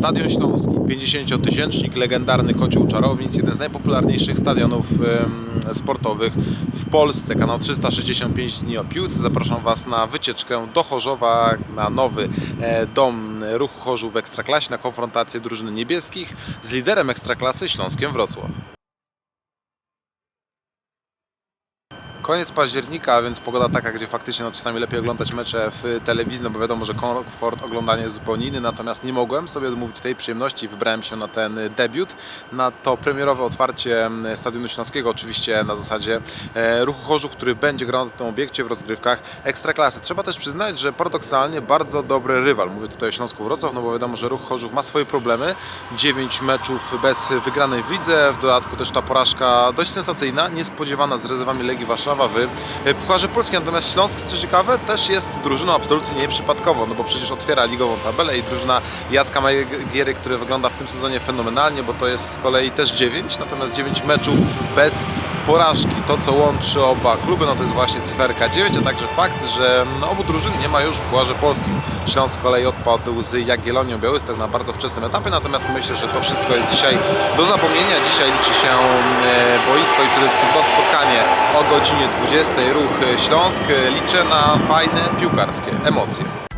Stadion Śląski, 50-tysięcznik, legendarny kocioł czarownic, jeden z najpopularniejszych stadionów sportowych w Polsce. Kanał 365 dni o piłce. Zapraszam Was na wycieczkę do Chorzowa, na nowy e, dom ruchu Chorzów w Ekstraklasie, na konfrontację drużyny niebieskich z liderem Ekstraklasy Śląskiem Wrocław. Koniec października, więc pogoda taka, gdzie faktycznie no, czasami lepiej oglądać mecze w telewizji, no bo wiadomo, że komfort oglądania jest zupełnie inny, natomiast nie mogłem sobie odmówić tej przyjemności. Wybrałem się na ten debiut, na to premierowe otwarcie mm, Stadionu Śląskiego, oczywiście na zasadzie e, ruchu Chorzów, który będzie grał na tym obiekcie w rozgrywkach Ekstraklasy. Trzeba też przyznać, że paradoksalnie bardzo dobry rywal. Mówię tutaj o Śląsku Wrocław, no bo wiadomo, że ruch Chorzów ma swoje problemy. 9 meczów bez wygranej w lidze, w dodatku też ta porażka dość sensacyjna, niespodziewana z rezerwami Legii Warszawa w e, Pucharze Polski. Natomiast Śląsk, co ciekawe, też jest drużyną absolutnie nieprzypadkową, no bo przecież otwiera ligową tabelę i drużyna Jacka Magiery, który wygląda w tym sezonie fenomenalnie, bo to jest z kolei też 9, natomiast 9 meczów bez porażki. To, co łączy oba kluby, no to jest właśnie cyferka 9, a także fakt, że no, obu drużyn nie ma już w Pucharze Polskim. Śląsk z kolei odpadł z Jagiellonią Białystok na bardzo wczesnym etapie, natomiast myślę, że to wszystko jest dzisiaj do zapomnienia. Dzisiaj liczy się e, boisko i przede wszystkim to spotkanie o godzinie 20 ruch Śląsk. Liczę na fajne piłkarskie emocje.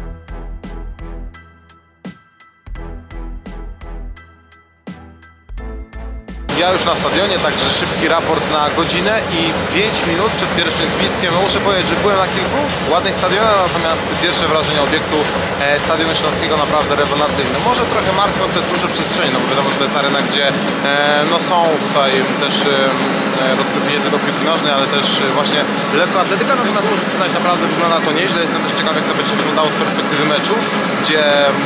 Ja już na stadionie, także szybki raport na godzinę i 5 minut przed pierwszym gwizdkiem. Muszę powiedzieć, że byłem na kilku ładnych stadionach, natomiast pierwsze wrażenie obiektu e, Stadionu Śląskiego naprawdę rewelacyjne. Może trochę martwią te duże przestrzenie, no bo wiadomo, że to jest arena, gdzie e, no są tutaj też e, rozgrywki nie tylko piłki nożnej, ale też e, właśnie lekka atletyka, natomiast muszę przyznać, naprawdę wygląda to nieźle. Jestem też ciekaw, jak to będzie wyglądało z perspektywy meczu, gdzie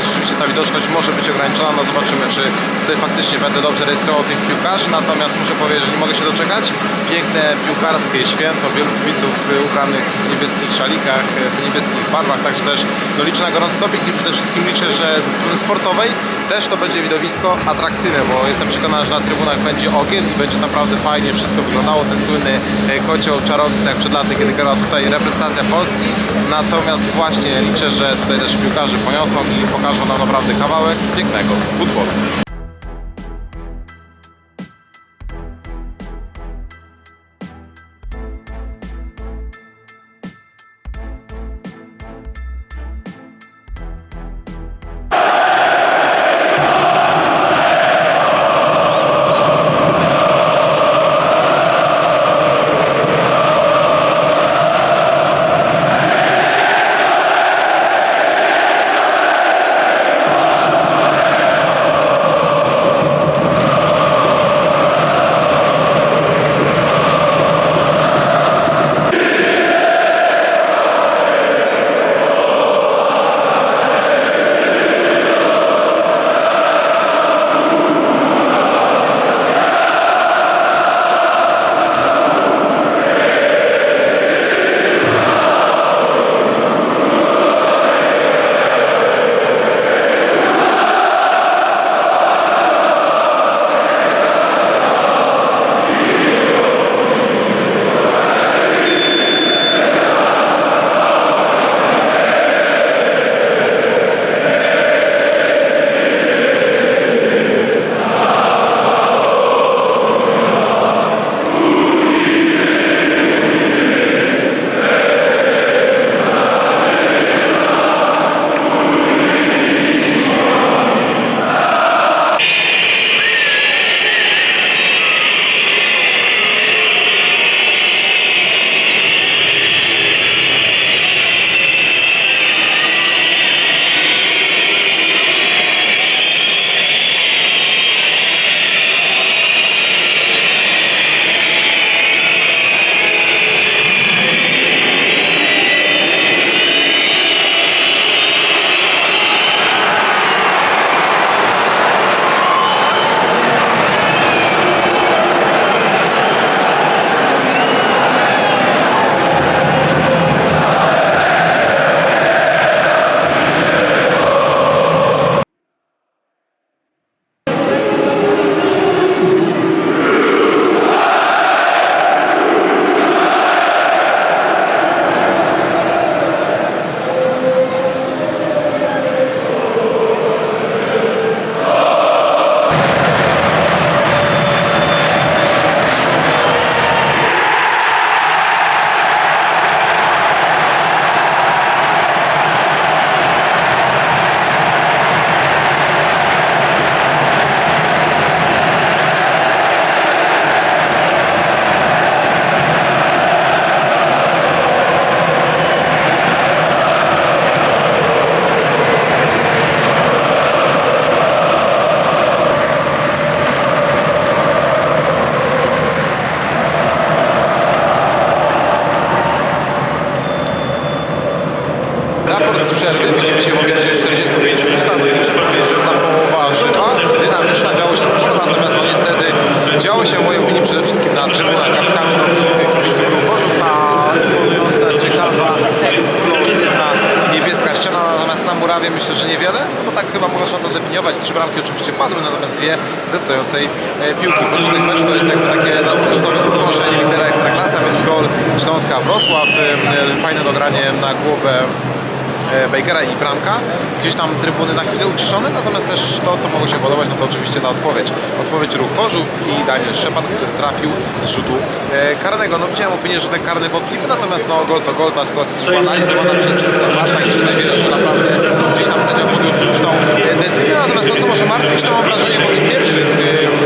rzeczywiście ta widoczność może być ograniczona. No zobaczymy, czy tutaj faktycznie będę dobrze rejestrował tych piłkarzy, natomiast muszę powiedzieć, że nie mogę się doczekać. Piękne piłkarskie święto, wielu kibiców y, ubranych w niebieskich szalikach, w niebieskich barwach, także też no, liczę na gorący topik i przede wszystkim liczę, że ze strony sportowej też to będzie widowisko atrakcyjne, bo jestem przekonany, że na trybunach będzie ogień i będzie naprawdę fajnie wszystko wyglądało. Ten słynny y, kocioł czarownic jak przed laty, kiedy grała tutaj reprezentacja Polski. Natomiast właśnie liczę, że tutaj też piłkarze poniosą i pokażą nam naprawdę kawałek pięknego futbolu. Opierało się w mojej opinii przede wszystkim na trybunach kapitalnych kibiców Ruchorzów, ta ciekawa, eksplozywna niebieska ściana, natomiast na murawie myślę, że niewiele, no bo tak chyba można to definiować. Trzy bramki oczywiście padły, natomiast dwie ze stojącej e, piłki. Początek meczu to jest jakby takie dodatkowe ukończenie lidera Ekstraklasa, więc gol Śląska-Wrocław, e, e, fajne dogranie na głowę Bakera i bramka. Gdzieś tam trybuny na chwilę uciszone, natomiast też to, co mogło się podobać, no to oczywiście ta odpowiedź. Odpowiedź ruch Chorzów i Daniel Szepan, który trafił z rzutu e, karnego. No widziałem opinię, że ten karny wątpliwy, natomiast no gol to gol, ta sytuacja też była analizowana przez system VAR, także tutaj wierzę, że naprawdę gdzieś tam sędzia podjął słuszną e, decyzję. Natomiast to, co może martwić, to mam wrażenie po tych pierwszych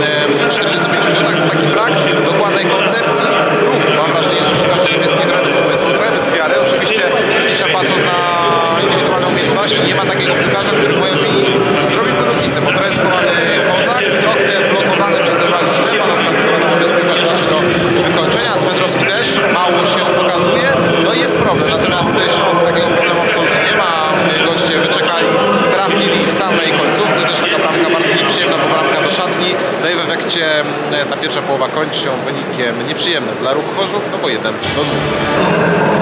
e, e, 45 minutach, to taki brak dokładnej koncepcji ruchu. Mam wrażenie, że piłkarze niebieskie trochę bez pomysłu, trochę bez wiary. Oczywiście gdzieś tam patrząc na indywidualne umiejętności, nie ma takiego piłkarza, który w mojej opinii zrobiłby różnicę, bo trochę schowany Kozak, trochę blokowany przez rywali Szczepa, natomiast to wiadomo, bez piłkarza raczej do wykończenia. Swędrowski też mało się pokazuje, no i jest problem, natomiast Śląsk takiego problemu absolutnie nie ma. Goście wyczekali, trafili w samej końcówce, też taka bramka bardzo nieprzyjemna, bo bramka do szatni, no i w efekcie e, ta pierwsza połowa kończy się wynikiem nieprzyjemnym dla ruchu Chorzów, no bo jeden do dwóch.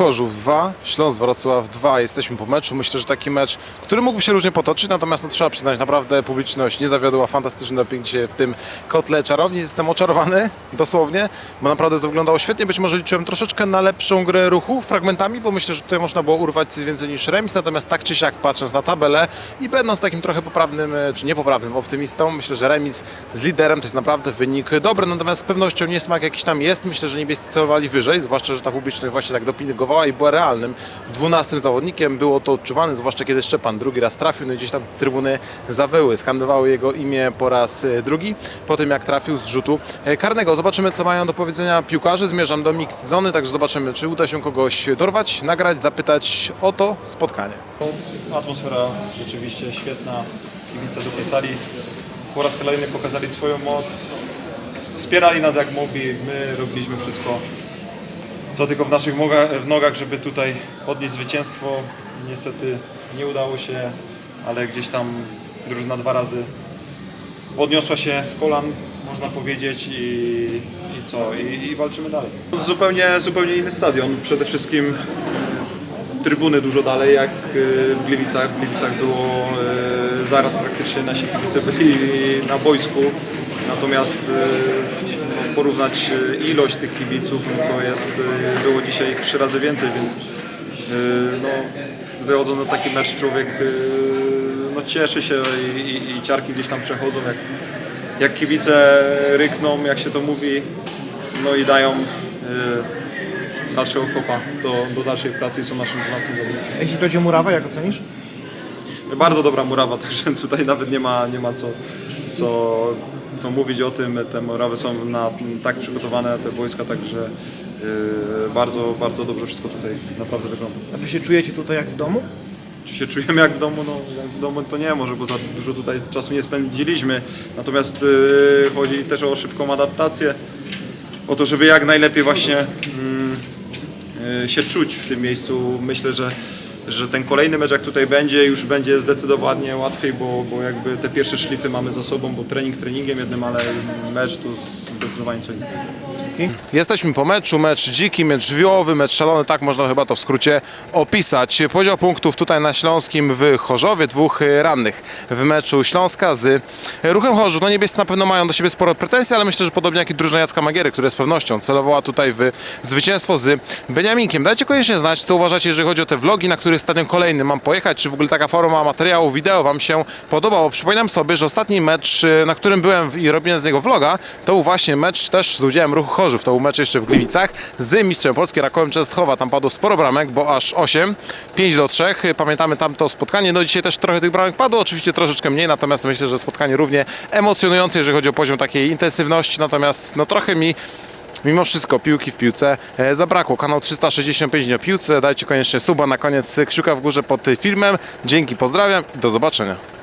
Chorzów 2, Śląsk Wrocław 2. Jesteśmy po meczu. Myślę, że taki mecz, który mógłby się różnie potoczyć, natomiast no, trzeba przyznać, naprawdę publiczność nie zawiodła. Fantastyczny doping dzisiaj w tym kotle czarownic. Jestem oczarowany, dosłownie, bo naprawdę to wyglądało świetnie. Być może liczyłem troszeczkę na lepszą grę ruchu fragmentami, bo myślę, że tutaj można było urwać coś więcej niż remis. Natomiast tak czy siak, patrząc na tabelę i będąc takim trochę poprawnym, e, czy niepoprawnym optymistą, myślę, że remis z liderem to jest naprawdę wynik dobry. Natomiast z pewnością niesmak jakiś tam jest. Myślę, że niebiescy celowali wyżej, zwłaszcza, że ta publiczność właśnie tak dopingowała i była realnym dwunastym zawodnikiem. Było to odczuwane, zwłaszcza kiedy Szczepan drugi raz trafił, no i gdzieś tam trybuny zawyły, skandowały jego imię po raz e, drugi, po tym jak trafił z rzutu e, karnego. Zobaczymy, co mają do powiedzenia piłkarze. Zmierzam do mixed zony, także zobaczymy, czy uda się kogoś dorwać, nagrać, zapytać o to spotkanie. Atmosfera rzeczywiście świetna. Kibice dopisali. Po raz kolejny pokazali swoją moc. Wspierali nas jak mogli. My robiliśmy wszystko, co tylko w naszych w nogach, żeby tutaj odnieść zwycięstwo. Niestety nie udało się, ale gdzieś tam drużyna dwa razy podniosła się z kolan, można powiedzieć, i, i co? I, I walczymy dalej. Zupełnie, zupełnie inny stadion. Przede wszystkim trybuny dużo dalej jak y, w Gliwicach. W Gliwicach było y, zaraz praktycznie nasi kibice byli na boisku. Natomiast y, porównać y, ilość tych kibiców, no to jest, y, było dzisiaj ich trzy razy więcej, więc y, no, wychodząc na taki mecz człowiek no, cieszy się i, i, i ciarki gdzieś tam przechodzą, jak, jak kibice rykną, jak się to mówi, no i dają dalszego chopa do, do dalszej pracy i są naszym 12 zawodnikiem. Jeśli chodzi o murawę, jak ocenisz? Bardzo dobra murawa, także tutaj nawet nie ma, nie ma co, co, co mówić o tym. Te murawy są na, tak przygotowane, te wojska, także y, bardzo, bardzo dobrze wszystko tutaj naprawdę wygląda. A wy się czujecie tutaj jak w domu? Czy się czujemy jak w domu? No, jak w domu to nie, może, bo za dużo tutaj czasu nie spędziliśmy. Natomiast y, chodzi też o szybką adaptację, o to, żeby jak najlepiej właśnie mm, y, się czuć w tym miejscu. Myślę, że, że ten kolejny mecz, jak tutaj będzie, już będzie zdecydowanie łatwiej, bo, bo jakby te pierwsze szlify mamy za sobą, bo trening treningiem jednym, ale mecz to zdecydowanie co innego. Jesteśmy po meczu, mecz dziki, mecz żywiołowy, mecz szalony, tak można chyba to w skrócie opisać. Podział punktów tutaj na Śląskim w Chorzowie, dwóch rannych w meczu Śląska z Ruchem Chorzów. No niebiescy na pewno mają do siebie sporo pretensji, ale myślę, że podobnie jak i drużyna Jacka Magiery, która z pewnością celowała tutaj w zwycięstwo z Beniaminkiem. Dajcie koniecznie znać, co uważacie, jeżeli chodzi o te vlogi, na których stadion kolejny mam pojechać, czy w ogóle taka forma materiału wideo Wam się podobało. Przypominam sobie, że ostatni mecz, na którym byłem i robiłem z niego vloga, to był właśnie mecz też z udziałem Ruchu Chorzów Chorzów. To był mecz jeszcze w Gliwicach z mistrzem Polski Rakowem Częstochowa. Tam padło sporo bramek, bo aż 8, 5 do 3. Pamiętamy tamto spotkanie. No dzisiaj też trochę tych bramek padło, oczywiście troszeczkę mniej, natomiast myślę, że spotkanie równie emocjonujące, jeżeli chodzi o poziom takiej intensywności. Natomiast no trochę mi Mimo wszystko piłki w piłce e, zabrakło. Kanał 365 dni o piłce. Dajcie koniecznie suba na koniec kciuka w górze pod filmem. Dzięki, pozdrawiam i do zobaczenia.